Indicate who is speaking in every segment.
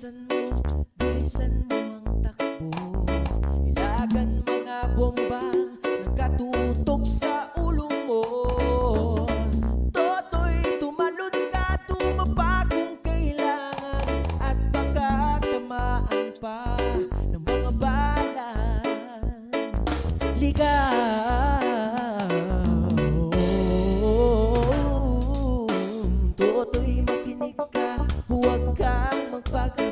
Speaker 1: Bilisan mo, bilisan mo ang takbo. Ilagan mga bomba Nagkatutok sa ulo mo. Toto'y tumalon ka, tumaba kung kailangan. At baka pa ng mga bala Ligaw. Toto'y makinig ka Huwag kang magpagabi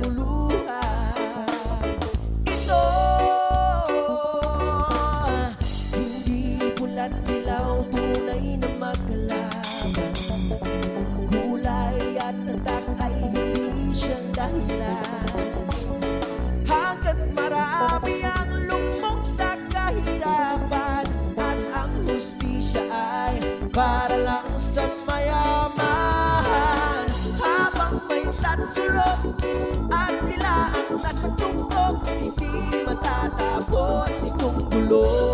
Speaker 1: kaguluhan ito Hindi pulat dilaw tunay na magkalaban. Kulay at tatak ay hindi marami ang lugmok sa kahirapan At ang hustisya ay para lang sa mayaman Habang may tatsulok itong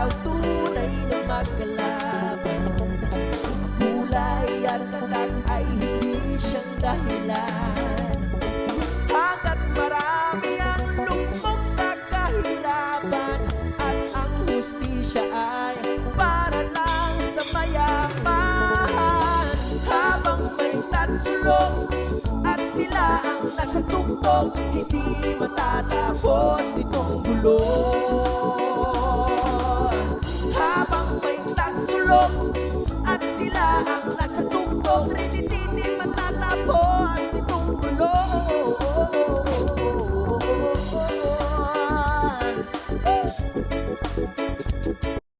Speaker 1: dilaw, tunay na magkalaban. Ang kulay at tatak ay hindi siyang dahilan. Hanggat marami ang lugmok sa kahirapan At ang hustisya ay para lang sa mayaman. Habang may tatsulok at sila ang nasa tuktok Hindi matatapos itong gulo Habang may